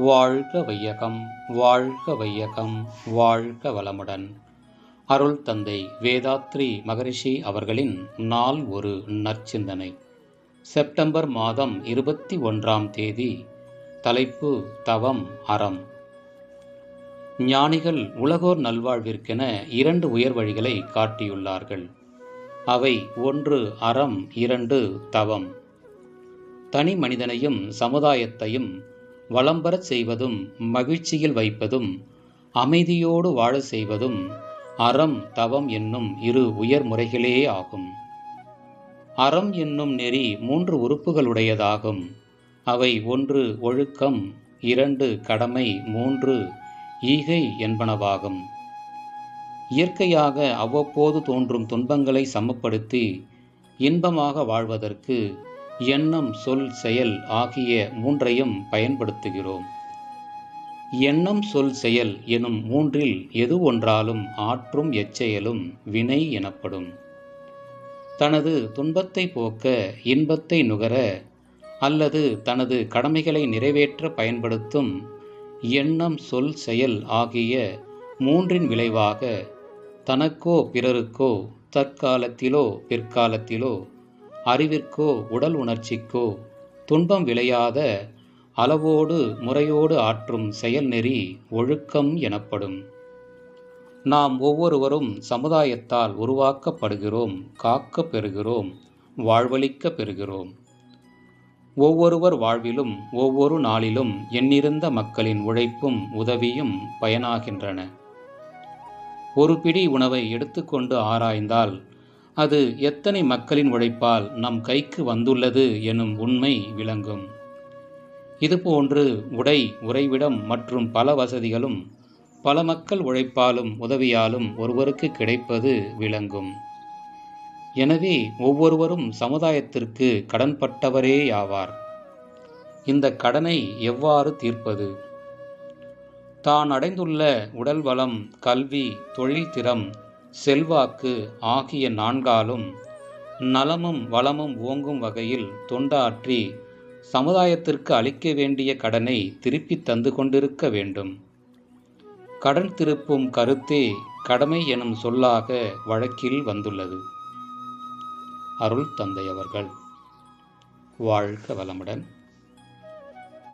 வாழ்க வையகம் வாழ்க வையகம் வாழ்க வளமுடன். அருள் தந்தை வேதாத்ரி மகரிஷி அவர்களின் நாள் ஒரு நற்சிந்தனை. செப்டம்பர் மாதம் இருபத்தி ஒன்றாம் தேதி தலைப்பு தவம் அறம். ஞானிகள் உலகோர் நல்வாழ்விற்கென இரண்டு உயர் வழிகளை காட்டியுள்ளார்கள். அவை ஒன்று அறம் இரண்டு தவம். தனி மனிதனையும் சமுதாயத்தையும் வளம்பெறச் செய்வதும் மகிழ்ச்சியில் வைப்பதும் அமைதியோடு வாழ செய்வதும் அறம் தவம் என்னும் இரு உயர் முறைகளே ஆகும். அறம் என்னும் நெறி மூன்று உறுப்புகளுடையதாகும். அவை ஒன்று ஒழுக்கம் இரண்டு கடமை மூன்று ஈகை என்பனவாகும். இயற்கையாக அவ்வப்போது தோன்றும் துன்பங்களை சமப்படுத்தி இன்பமாக வாழ்வதற்கு எண்ணம் சொல் செயல் ஆகிய மூன்றையும் பயன்படுத்துகிறோம். எண்ணம் சொல் செயல் எனும் மூன்றில் எது ஒன்றாலும் ஆற்றும் எச்செயலும் வினை எனப்படும். தனது துன்பத்தை போக்க இன்பத்தை நுகர அல்லது தனது கடமைகளை நிறைவேற்ற பயன்படுத்தும் எண்ணம் சொல் செயல் ஆகிய மூன்றின் விளைவாக தனக்கோ பிறருக்கோ தற்காலத்திலோ பிற்காலத்திலோ அறிவிற்கோ உடல் உணர்ச்சிக்கோ துன்பம் விளையாத அளவோடு முறையோடு ஆற்றும் செயல்நெறி ஒழுக்கம் எனப்படும். நாம் ஒவ்வொருவரும் சமுதாயத்தால் உருவாக்கப்படுகிறோம் காக்க பெறுகிறோம் வாழ்வளிக்க பெறுகிறோம். ஒவ்வொருவர் வாழ்விலும் ஒவ்வொரு நாளிலும் எண்ணிருந்த மக்களின் உழைப்பும் உதவியும் பயனாகின்றன. ஒரு பிடி உணவை எடுத்துக்கொண்டு ஆராய்ந்தால் அது எத்தனை மக்களின் உழைப்பால் நம் கைக்கு வந்துள்ளது எனும் உண்மை விளங்கும். இதுபோன்று உடை உறைவிடம் மற்றும் பல வசதிகளும் பல மக்கள் உழைப்பாலும் உதவியாலும் ஒருவருக்கு கிடைப்பது விளங்கும். எனவே ஒவ்வொருவரும் சமுதாயத்திற்கு கடன்பட்டவரே ஆவார் இந்த கடனை எவ்வாறு தீர்ப்பது? தான் அடைந்துள்ள உடல் வளம் கல்வி தொழில் திறம் செல்வாக்கு ஆகிய நான்காலும் நலமும் வளமும் ஓங்கும் வகையில் தொண்டாற்றி சமுதாயத்திற்கு அளிக்க வேண்டிய கடனை திருப்பி தந்து கொண்டிருக்க வேண்டும். கடன் திருப்பும் கருத்தே கடமை எனும் சொல்லாக வழக்கில் வந்துள்ளது. அருள் தந்தை அவர்கள் வாழ்க வளமுடன்.